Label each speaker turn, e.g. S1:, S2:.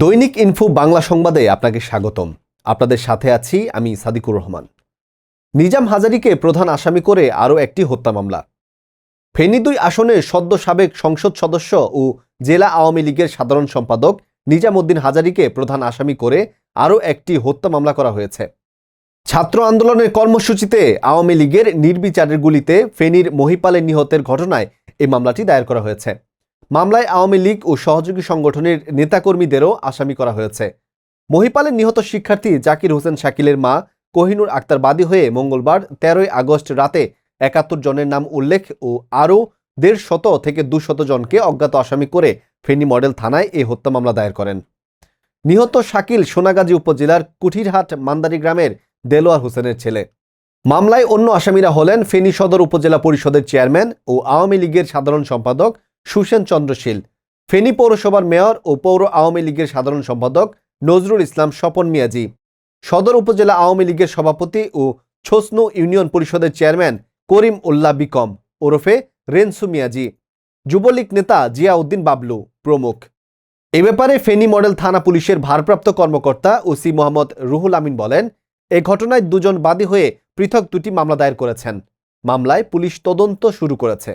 S1: দৈনিক ইনফো বাংলা সংবাদে আপনাকে স্বাগতম। আপনাদের সাথে আছি আমি সাদিকুর রহমান। নিজাম হাজারিকে প্রধান আসামি করে আরও একটি হত্যা মামলা। ফেনী দুই আসনে সদ্য সাবেক সংসদ সদস্য ও জেলা আওয়ামী লীগের সাধারণ সম্পাদক নিজাম উদ্দিন হাজারিকে প্রধান আসামি করে আরও একটি হত্যা মামলা করা হয়েছে। ছাত্র আন্দোলনের কর্মসূচিতে আওয়ামী লীগের নির্বিচারের গুলিতে ফেনীর মহিপালে নিহতের ঘটনায় এই মামলাটি দায়ের করা হয়েছে। মামলায় আওয়ামী লীগ ও সহযোগী সংগঠনের নেতাকর্মীদেরও আসামি করা হয়েছে। মহিপালের নিহত শিক্ষার্থী জাকির হোসেন শাকিলের মা কোহিনুর আক্তার বাদী হয়ে মঙ্গলবার তেরোই আগস্ট রাতে একাত্তর জনের নাম উল্লেখ ও আরও দেড় শত থেকে দুশত জনকে অজ্ঞাত আসামি করে ফেনী মডেল থানায় এই হত্যা মামলা দায়ের করেন। নিহত শাকিল সোনাগাজী উপজেলার কুঠিরহাট মান্দারি গ্রামের দেলোয়ার হোসেনের ছেলে। মামলায় অন্য আসামিরা হলেন ফেনী সদর উপজেলা পরিষদের চেয়ারম্যান ও আওয়ামী লীগের সাধারণ সম্পাদক সুসেন চন্দ্রশীল ফেনী পৌরসভার মেয়র ও পৌর আওয়ামী লীগের সাধারণ সম্পাদক নজরুল ইসলাম স্বপন মিয়াজি, সদর উপজেলা আওয়ামী লীগের সভাপতি ও ছোসনু ইউনিয়ন পরিষদের চেয়ারম্যান করিম উল্লাহ বিকম, ওরফে রেনসু মিয়াজি, যুবলীগ নেতা জিয়াউদ্দিন বাবলু প্রমুখ। এ ব্যাপারে ফেনী মডেল থানা পুলিশের ভারপ্রাপ্ত কর্মকর্তা ওসি মোহাম্মদ রুহুল আমিন বলেন, এ ঘটনায় দুজন বাদী হয়ে পৃথক দুটি মামলা দায়ের করেছেন। মামলায় পুলিশ তদন্ত শুরু করেছে।